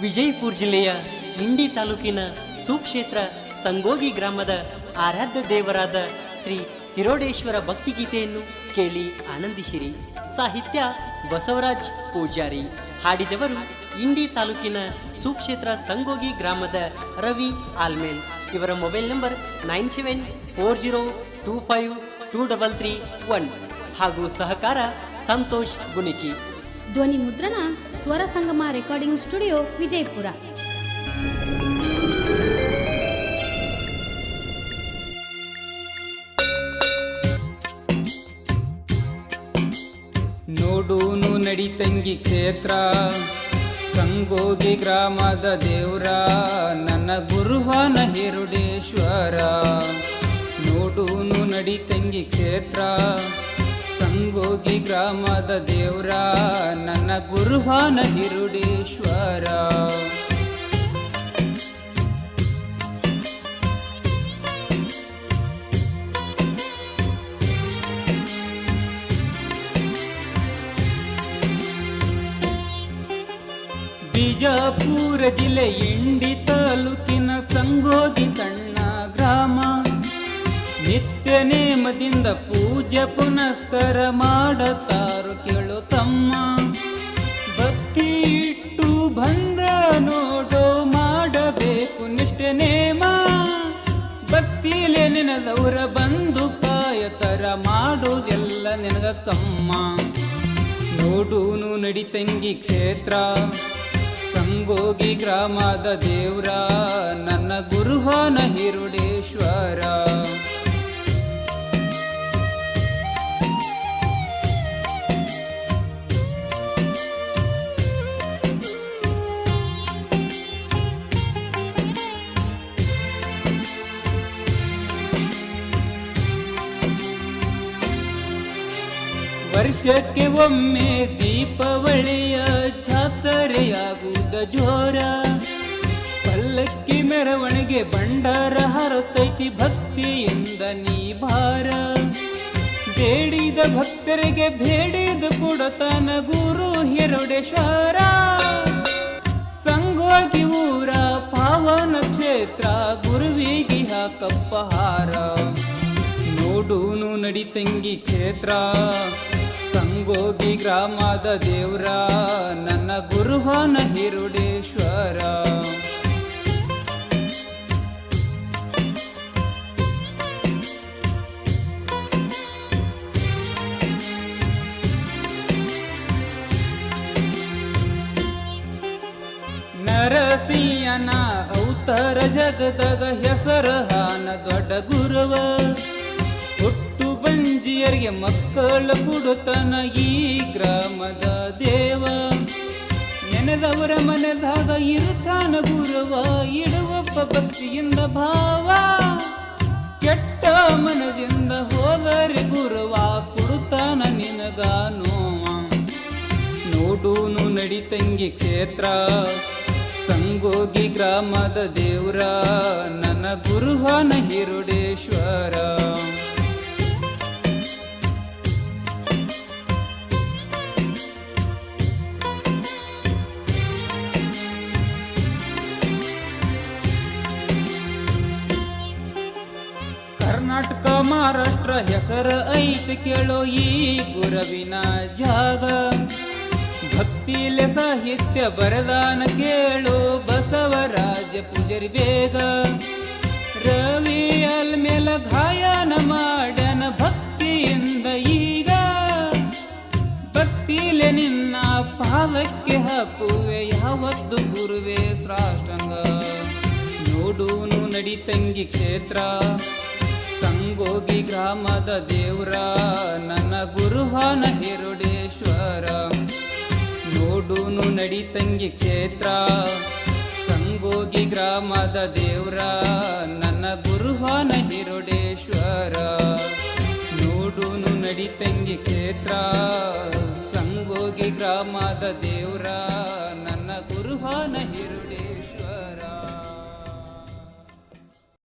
ವಿಜಯಪುರ ಜಿಲ್ಲೆಯ ಇಂಡಿ ತಾಲೂಕಿನ ಸುಕ್ಷೇತ್ರ ಸಂಗೋಗಿ ಗ್ರಾಮದ ಆರಾಧ್ಯ ದೇವರಾದ ಶ್ರೀ ಹಿರೋಡೇಶ್ವರ ಭಕ್ತಿಗೀತೆಯನ್ನು ಕೇಳಿ ಆನಂದಿಸಿರಿ. ಸಾಹಿತ್ಯ ಬಸವರಾಜ್ ಪೂಜಾರಿ. ಹಾಡಿದವರು ಇಂಡಿ ತಾಲೂಕಿನ ಸುಕ್ಷೇತ್ರ ಸಂಗೋಗಿ ಗ್ರಾಮದ ರವಿ ಆಲ್ಮೇಲ್. ಇವರ mobile number nine seven four zero two five two double three one. ಹಾಗೂ ಸಹಕಾರ ಸಂತೋಷ್ ಗುಣಿಕಿ. ಧ್ವನಿ ಮುದ್ರಣ, ಸ್ವರ ಸಂಗಮ ರೆಕಾರ್ಡಿಂಗ್ ಸ್ಟುಡಿಯೋ, ವಿಜಯಪುರ. ನೋಡೂನು ನಡಿತಂಗಿ ಕ್ಷೇತ್ರ, ಸಂಗೋಗಿ ಗ್ರಾಮದ ದೇವ್ರ, ನನ್ನ ಗುರುವಾನ ಹಿರುಡೇಶ್ವರ ನೋಡೂನು ನಡಿತಂಗಿ ಕ್ಷೇತ್ರ ಸಂಗೋಗಿ ಗ್ರಾಮದ ದೇವ್ರ ನನ್ನ ಗುರುವಾನ ಹಿರುಡೇಶ್ವರ. ಬಿಜಾಪುರ ಜಿಲ್ಲೆ ಇಂಡಿ ತಾಲೂಕಿನ ಸಂಗೋಗಿ ಸಣ್ಣ ಗ್ರಾಮ. ನಿತ್ಯ ನೇಮದಿಂದ ಪೂಜೆ ಪುನಸ್ಕಾರ ಮಾಡತಾರು ಕೇಳು ತಮ್ಮ. ಭಕ್ತಿ ಇಟ್ಟು ಬಂದ ನೋಡೋ ಮಾಡಬೇಕು ನಿಷ್ಠ ನೇಮ. ಭಕ್ತಿಲೆ ನೆನೆದವರ ಬಂದು ಕಾಯತರ ಮಾಡೋದೆಲ್ಲ ನಿನಗ ತಮ್ಮ. ನೋಡೂನು ನಡಿತಂಗಿ ಕ್ಷೇತ್ರ, ಸಂಗೋಗಿ ಗ್ರಾಮದ ದೇವ್ರ, ನನ್ನ ವರ್ಷಕ್ಕೆ ಒಮ್ಮೆ ದೀಪಾವಳಿಯ ಜಾತ್ರೆಯಾಗುವುದ ಜೋರ. ಪಲ್ಲಕ್ಕಿ ಮೆರವಣಿಗೆ ಭಂಡಾರ ಹರತೈತಿ ಭಕ್ತಿಯಿಂದ ನೀ ಭಾರ ಬೇಡಿದ ಭಕ್ತರಿಗೆ ಬೇಡಿದ ಕೊಡತನ ಗುರು ಹಿರುಡೇಶ್ವರ. ಸಂಗೋಗಿ ಊರ ಪಾವನ ಕ್ಷೇತ್ರ ಗುರುವಿಗೆ ಹಾಕಪ್ಪಹಾರ. ನೋಡೂನು ನಡಿತಂಗಿ ಕ್ಷೇತ್ರ. ಸಂಗೋಗಿ ಗ್ರಾಮದ ದೇವ್ರ ನನ್ನ ಗುರುವನ ಹಿರುಡೇಶ್ವರ. ನರಸಿಯನ ಔತರ ಜಗದಗ ಹೆಸರ ಹಾನ ದೊಡ್ಡ ಗುರುವ. ಬಂಜಿಯರಿಗೆ ಮಕ್ಕಳ ಕೊಡುತ್ತನ ಈ ಗ್ರಾಮದ ದೇವ. ನೆನೆದವರ ಮನೆದಾಗ ಇರುತ್ತಾನ ಗುರುವ, ಇಡುವಪ್ಪ ಭಕ್ತಿಯಿಂದ ಭಾವ. ಕೆಟ್ಟ ಮನದಿಂದ ಹೋದರೆ ಗುರುವ ಕೊಡುತ್ತಾನ ನಿನಗ ನೋವ. ನೋಡೂನು ನಡಿತಂಗಿ ಕ್ಷೇತ್ರ, ಸಂಗೋಗಿ ಗ್ರಾಮದ ದೇವ್ರ, ನನ್ನ ಗುರುವನ ಹಿರುಡೇಶ್ವರ. ಮಹಾರಾಷ್ಟ್ರ ಹೆಸರ ಐತಿ ಕೇಳೋ ಈ ಗುರವಿನ ಜಾಗ. ಭಕ್ತಿಲೆ ಸಾಹಿತ್ಯ ಬರದಾನ ಕೇಳು ಬಸವರಾಜ ಪೂಜರಿ ಬೇಗ. ರವಿ ಅಲ್ಮೇಲ ಗಾಯನ ಮಾಡನ ಭಕ್ತಿಯಿಂದ ಈಗ. ಭಕ್ತಿಲೆ ನಿನ್ನ ಪಾದಕ್ಕೆ ಹಾಕುವೆ, ಯಾವತ್ತು ಗುರುವೇ ಸಾಷ್ಟಂಗ ನೋಡೂನು ನಡಿತಂಗಿ ಕ್ಷೇತ್ರ. ಸಂಗೋಗಿ ಗ್ರಾಮದ ದೇವ್ರ, ನನ್ನ ಗುರುವನ ಹಿರುಡೇಶ್ವರ. ನೋಡೂನು ನಡಿತಂಗಿ ಕ್ಷೇತ್ರ, ಸಂಗೋಗಿ ಗ್ರಾಮದ ದೇವ್ರ, ನನ್ನ ಗುರುವನ ಹಿರುಡೇಶ್ವರ. ನೋಡೂನು ನಡಿತಂಗಿ ಕ್ಷೇತ್ರ, ಸಂಗೋಗಿ ಗ್ರಾಮದ ದೇವ್ರ